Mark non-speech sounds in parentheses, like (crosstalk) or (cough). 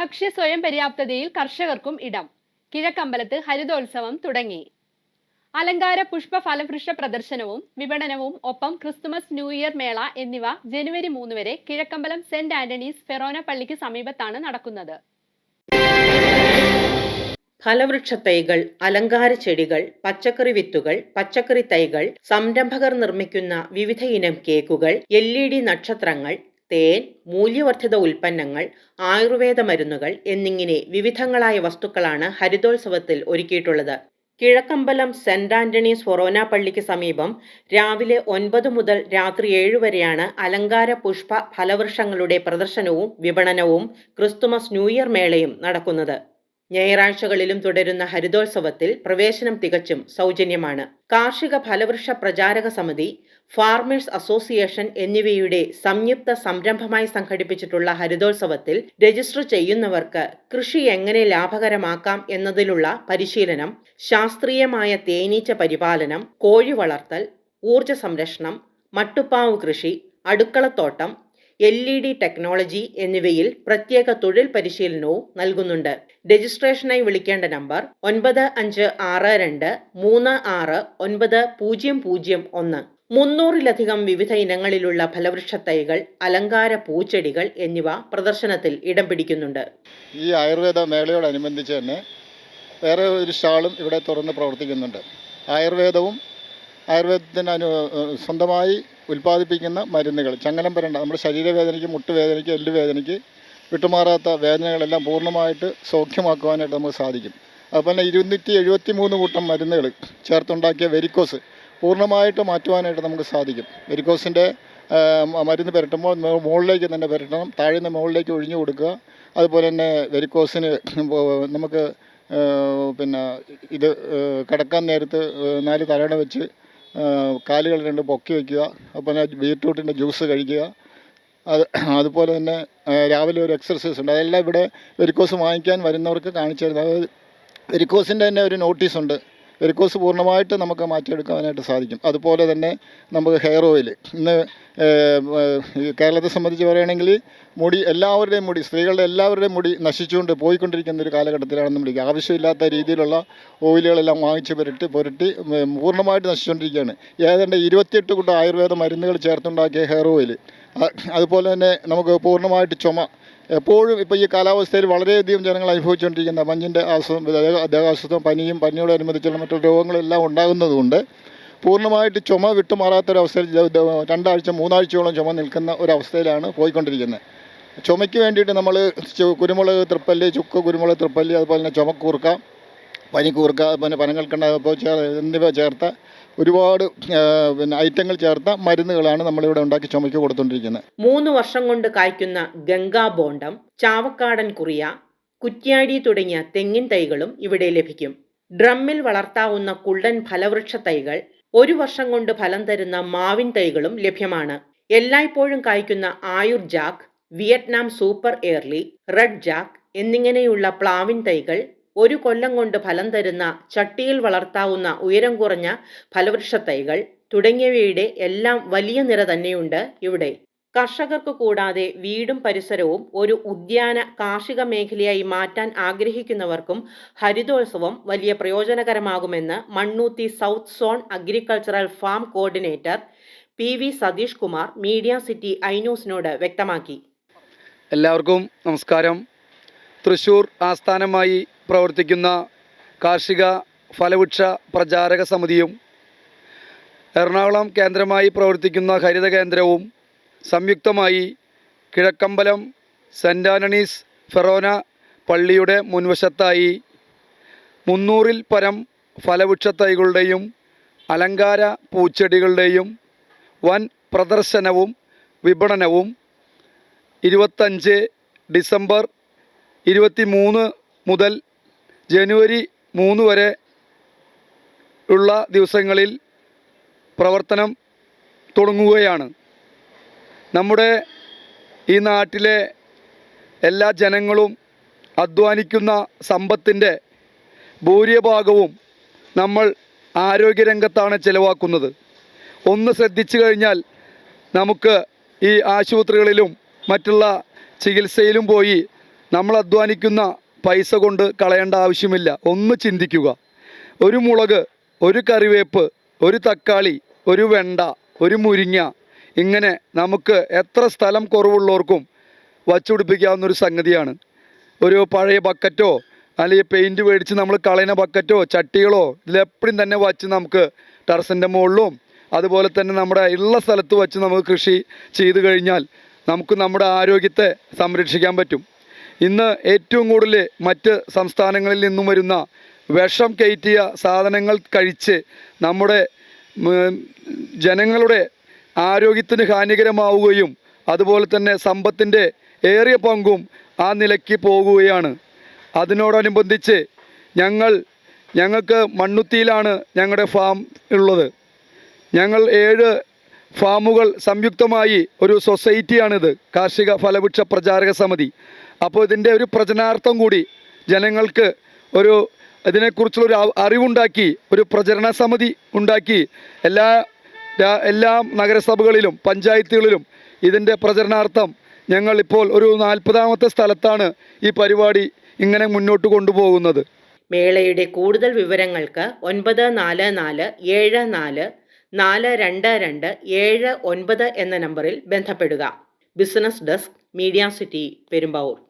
ഭക്ഷ്യ സ്വയം പര്യാപ്തതയിൽ കർഷകർക്കും ഇടം. കിഴക്കമ്പലത്ത് ഹരിതോത്സവം തുടങ്ങി. അലങ്കാര പുഷ്പ ഫലവൃക്ഷ പ്രദർശനവും വിപണനവും ഒപ്പം ക്രിസ്തുമസ് ന്യൂ ഇയർ മേള എന്നിവ ജനുവരി മൂന്ന് വരെ കിഴക്കമ്പലം സെന്റ് ആന്റണീസ് ഫെറോന പള്ളിക്ക് സമീപത്താണ് നടക്കുന്നത്. ഫലവൃക്ഷ തൈകൾ അലങ്കാര ചെടികൾ പച്ചക്കറി വിത്തുകൾ പച്ചക്കറി തൈകൾ സംരംഭകർ നിർമ്മിക്കുന്ന വിവിധ ഇനം കേക്കുകൾ എൽ ഇ ഡി നക്ഷത്രങ്ങൾ തേൻ മൂല്യവർദ്ധിത ഉൽപ്പന്നങ്ങൾ ആയുർവേദ മരുന്നുകൾ എന്നിങ്ങനെ വിവിധങ്ങളായ വസ്തുക്കളാണ് ഹരിതോത്സവത്തിൽ ഒരുക്കിയിട്ടുള്ളത്. കിഴക്കമ്പലം സെന്റ് ആന്റണീസ് ഫൊറോന പള്ളിക്ക് സമീപം രാവിലെ ഒൻപത് മുതൽ രാത്രി ഏഴ് വരെയാണ് അലങ്കാര പുഷ്പ ഫലവൃക്ഷങ്ങളുടെ പ്രദർശനവും വിപണനവും ക്രിസ്തുമസ് ന്യൂ ഇയർ മേളയും നടക്കുന്നത്. ഞായറാഴ്ചകളിലും തുടരുന്ന ഹരിതോത്സവത്തിൽ പ്രവേശനം തികച്ചും സൗജന്യമാണ്. കാർഷിക ഫലവൃക്ഷ പ്രചാരക സമിതി ഫാർമേഴ്സ് അസോസിയേഷൻ എന്നിവയുടെ സംയുക്ത സംരംഭമായി സംഘടിപ്പിച്ചിട്ടുള്ള ഹരിതോത്സവത്തിൽ രജിസ്റ്റർ ചെയ്യുന്നവർക്ക് കൃഷി എങ്ങനെ ലാഭകരമാക്കാം എന്നതിലുള്ള പരിശീലനം ശാസ്ത്രീയമായ തേനീച്ച പരിപാലനം കോഴി വളർത്തൽ ഊർജ സംരക്ഷണം മട്ടുപ്പാവ് കൃഷി അടുക്കളത്തോട്ടം എൽ ഇ ഡി ടെക്നോളജി എന്നിവയിൽ പ്രത്യേക തൊഴിൽ പരിശീലനവും നൽകുന്നുണ്ട്. രജിസ്ട്രേഷനായി വിളിക്കേണ്ട നമ്പർ ഒൻപത് അഞ്ച് ആറ് രണ്ട് മൂന്ന് ആറ് ഒൻപത് പൂജ്യം പൂജ്യം ഒന്ന്. മുന്നൂറിലധികം വിവിധ ഇനങ്ങളിലുള്ള ഫലവൃക്ഷ തൈകൾ അലങ്കാര പൂച്ചെടികൾ എന്നിവ പ്രദർശനത്തിൽ ഇടം പിടിക്കുന്നുണ്ട്. ഈ ആയുർവേദ മേളയോടനുബന്ധിച്ച് തന്നെ വേറെ ഒരു സ്റ്റാളും ഇവിടെ തുറന്ന് പ്രവർത്തിക്കുന്നുണ്ട്. ആയുർവേദവും ആയുർവേദത്തിന് അനു സ്വന്തമായി ഉൽപ്പാദിപ്പിക്കുന്ന മരുന്നുകൾ. ചങ്ങലം പരണ്ട നമ്മുടെ ശരീരവേദനയ്ക്ക് മുട്ടുവേദനയ്ക്ക് എല്ലുവേദനയ്ക്ക് വിട്ടുമാറാത്ത വേദനകളെല്ലാം പൂർണമായിട്ട് സൗഖ്യമാക്കുവാനായിട്ട് നമുക്ക് സാധിക്കും. അതുപോലെ തന്നെ ഇരുന്നൂറ്റി എഴുപത്തി മൂന്ന് കൂട്ടം മരുന്നുകൾ ചേർത്തുണ്ടാക്കിയ വെരിക്കോസ് പൂർണമായിട്ട് മാറ്റുവാനായിട്ട് നമുക്ക് സാധിക്കും. വെരിക്കോസിന്റെ മരുന്ന് പുരട്ടുമ്പോൾ മുകളിലേക്ക് തന്നെ പുരട്ടണം താഴെ നിന്ന് മുകളിലേക്ക് ഒഴിഞ്ഞു കൊടുക്കുക. അതുപോലെ തന്നെ വെരിക്കോസിന് നമുക്ക് പിന്നെ ഇത് കിടക്കാൻ നേരത്ത് നാല് തലയണ വെച്ച് കാലുകൾ രണ്ട് പൊക്കി വയ്ക്കുക അതുപോലെ ബീറ്റ്റൂട്ടിന്റെ ജ്യൂസ് കഴിക്കുക. അത് (clears throat) അതുപോലെ തന്നെ രാവിലെ ഒരു എക്സർസൈസ് ഉണ്ട്. അതെല്ലാം ഇവിടെ വെരിക്കോസ് വാങ്ങിക്കാൻ വരുന്നവർക്ക് കാണിച്ചു തരുന്നത് വെരിക്കോസിന്റെ തന്നെ ഒരു നോട്ടീസ് ഉണ്ട്. വെരിക്കോസ് പൂർണമായിട്ട് നമുക്ക് മാറ്റിയെടുക്കാനായിട്ട് സാധിക്കും. അതുപോലെ തന്നെ നമുക്ക് ഹെയർ ഓയിൽ ഇന്ന് കേരളത്തെ സംബന്ധിച്ച് പറയുകയാണെങ്കിൽ മുടി എല്ലാവരുടെയും മുടി സ്ത്രീകളുടെ എല്ലാവരുടെയും മുടി നശിച്ചുകൊണ്ട് പോയിക്കൊണ്ടിരിക്കുന്ന ഒരു കാലഘട്ടത്തിലാണ് നമ്മൾ ആവശ്യമില്ലാത്ത രീതിയിലുള്ള ഓയിലുകളെല്ലാം വാങ്ങിച്ച് പുരട്ടി പുരട്ടി പൂർണമായിട്ട് നശിച്ചുകൊണ്ടിരിക്കുകയാണ്. ഏതാണ്ട് ഇരുപത്തിയെട്ട് കൂട്ടം ആയുർവേദ മരുന്നുകൾ ചേർത്തുണ്ടാക്കിയ ഹെയർ ഓയിൽ അതുപോലെ തന്നെ നമുക്ക് പൂർണമായിട്ട് ചുമ എപ്പോഴും ഇപ്പോൾ ഈ കാലാവസ്ഥയിൽ വളരെയധികം ജനങ്ങൾ അനുഭവിച്ചുകൊണ്ടിരിക്കുന്ന മഞ്ഞിന്റെ അസുഖം ദേഹ- ദേഹാസ്വസ്ഥം പനിയും പനിയോടനുബന്ധിച്ചുള്ള മറ്റു രോഗങ്ങളെല്ലാം ഉണ്ടാകുന്നതുകൊണ്ട് പൂർണമായിട്ട് ചുമ വിട്ടുമാറാത്തൊരവസ്ഥയിൽ രണ്ടാഴ്ച മൂന്നാഴ്ചയോളം ചുമ നിൽക്കുന്ന ഒരവസ്ഥയിലാണ് പോയിക്കൊണ്ടിരിക്കുന്നത്. ചുമയ്ക്ക് വേണ്ടിയിട്ട് നമ്മൾ കുരുമുളക് തൃപ്പല്ലി ചുക്ക് കുരുമുളക് തൃപ്പല്ലി അതുപോലെ തന്നെ ചുമക്കൂർക്ക പനിക്കൂർക്ക പിന്നെ പനങ്ങൾക്കണ്ട എന്നിവ ചേർത്ത ഒരുപാട് പിന്നെ ഐറ്റങ്ങൾ ചേർത്ത മരുന്നുകളാണ് നമ്മളിവിടെ ഉണ്ടാക്കി ചുമയ്ക്ക് കൊടുത്തുകൊണ്ടിരിക്കുന്നത് മൂന്ന് വർഷം കൊണ്ട് കായ്ക്കുന്ന ഗംഗാ ബോണ്ടം ചാവക്കാടൻ കുറിയ കുറ്റ്യാടി തുടങ്ങിയ തെങ്ങിൻ തൈകളും ഇവിടെ ലഭിക്കും. ഡ്രമ്മിൽ വളർത്താവുന്ന കുള്ളൻ ഫലവൃക്ഷ തൈകൾ ഒരു വർഷം കൊണ്ട് ഫലം തരുന്ന മാവിൻ തൈകളും ലഭ്യമാണ്. എല്ലായ്പ്പോഴും കായ്ക്കുന്ന Ayur jack Vietnam super early red jack എന്നിങ്ങനെയുള്ള പ്ലാവിൻ തൈകൾ ഒരു കൊല്ലം കൊണ്ട് ഫലം തരുന്ന ചട്ടിയിൽ വളർത്താവുന്ന ഉയരം കുറഞ്ഞ ഫലവൃക്ഷ തൈകൾ തുടങ്ങിയവയുടെ എല്ലാം വലിയ നിര തന്നെയുണ്ട് ഇവിടെ. കർഷകർക്ക് കൂടാതെ വീടും പരിസരവും ഒരു ഉദ്യാന കാർഷിക മേഖലയായി മാറ്റാൻ ആഗ്രഹിക്കുന്നവർക്കും ഹരിതോത്സവം വലിയ പ്രയോജനകരമാകുമെന്ന് Mannuthy south zone agricultural farm coordinator P V Satheesh Kumar media city ഐന്യൂസിനോട് വ്യക്തമാക്കി. എല്ലാവർക്കും നമസ്കാരം. തൃശൂർ ആസ്ഥാനമായി പ്രവർത്തിക്കുന്ന കാർഷിക ഫലവൃക്ഷ പ്രചാരക സമിതിയും എറണാകുളം കേന്ദ്രമായി പ്രവർത്തിക്കുന്ന ഹരിത കേന്ദ്രവും സംയുക്തമായി കിഴക്കമ്പലം സെന്റ് ആന്റണീസ് ഫെറോന പള്ളിയുടെ മുൻവശത്തായി മുന്നൂറിൽ പരം ഫലവൃക്ഷ തൈകളുടെയും അലങ്കാര പൂച്ചെടികളുടെയും വൻ പ്രദർശനവും വിപണനവും ഇരുപത്തഞ്ച് ഡിസംബർ ഇരുപത്തി മൂന്ന് മുതൽ ജനുവരി മൂന്ന് വരെ ഉള്ള ദിവസങ്ങളിൽ പ്രവർത്തനം തുടങ്ങുകയാണ്. നമ്മുടെ ഈ നാട്ടിലെ എല്ലാ ജനങ്ങളും അധ്വാനിക്കുന്ന സമ്പത്തിന്റെ ഭൂരിഭാഗവും നമ്മൾ ആരോഗ്യരംഗത്താണ് ചിലവാക്കുന്നത്. ഒന്ന് ശ്രദ്ധിച്ചു കഴിഞ്ഞാൽ നമുക്ക് ഈ ആശുപത്രികളിലും മറ്റുള്ള ചികിത്സയിലും പോയി നമ്മൾ അധ്വാനിക്കുന്ന പൈസ കൊണ്ട് കളയേണ്ട ആവശ്യമില്ല. ഒന്ന് ചിന്തിക്കുക. ഒരു മുളക് ഒരു കറിവേപ്പ് ഒരു തക്കാളി ഒരു വെണ്ട ഒരു മുരിങ്ങ ഇങ്ങനെ നമുക്ക് എത്ര സ്ഥലം കുറവുള്ളവർക്കും വച്ചുപിടിപ്പിക്കാവുന്ന ഒരു സംഗതിയാണ്. ഒരു പഴയ ബക്കറ്റോ അല്ലെങ്കിൽ പെയിന്റ് മേടിച്ച് നമ്മൾ കളയുന്ന ബക്കറ്റോ ചട്ടികളോ ഇതിലെപ്പോഴും തന്നെ വച്ച് നമുക്ക് ടെറസിന്റെ മുകളിലും അതുപോലെ തന്നെ നമ്മുടെ ഉള്ള സ്ഥലത്ത് വച്ച് നമുക്ക് കൃഷി ചെയ്തു കഴിഞ്ഞാൽ നമുക്ക് നമ്മുടെ ആരോഗ്യത്തെ സംരക്ഷിക്കാൻ പറ്റും. ഇന്ന് ഏറ്റവും കൂടുതൽ മറ്റ് സംസ്ഥാനങ്ങളിൽ നിന്നും വരുന്ന വിഷം കയറ്റിയ സാധനങ്ങൾ കഴിച്ച് നമ്മുടെ ജനങ്ങളുടെ ആരോഗ്യത്തിന് ഹാനികരമാവുകയും അതുപോലെ തന്നെ സമ്പത്തിന്റെ ഏറിയ പങ്കും ആ നിലയ്ക്ക് പോകുകയാണ്. അതിനോടനുബന്ധിച്ച് ഞങ്ങൾ ഞങ്ങൾക്ക് മണ്ണുത്തിയിലാണ് ഞങ്ങളുടെ ഫാം ഉള്ളത്. ഞങ്ങൾ ഏഴ് ഫാമുകൾ സംയുക്തമായി ഒരു സൊസൈറ്റിയാണിത്. കാർഷിക ഫലവൃക്ഷ പ്രചാരക സമിതി. അപ്പോൾ ഇതിന്റെ ഒരു പ്രചനാർത്ഥം കൂടി ജനങ്ങൾക്ക് ഒരു ഇതിനെക്കുറിച്ചുള്ള ഒരു അറിവുണ്ടാക്കി ഒരു പ്രചരണ സമിതി ഉണ്ടാക്കി എല്ലാ എല്ലാ നഗരസഭകളിലും പഞ്ചായത്തുകളിലും ഇതിന്റെ പ്രചരണാർത്ഥം ഞങ്ങൾ ഇപ്പോൾ ഒരു നാൽപ്പതാമത്തെ സ്ഥലത്താണ് ഈ പരിപാടി ഇങ്ങനെ മുന്നോട്ട് കൊണ്ടുപോകുന്നത്. മേളയുടെ കൂടുതൽ വിവരങ്ങൾക്ക് ഒൻപത് നാല് നാല് ഏഴ് നാല് നാല് രണ്ട് രണ്ട് ഏഴ് ഒൻപത് എന്ന നമ്പറിൽ ബന്ധപ്പെടുക. Business desk media city Perumbavoor.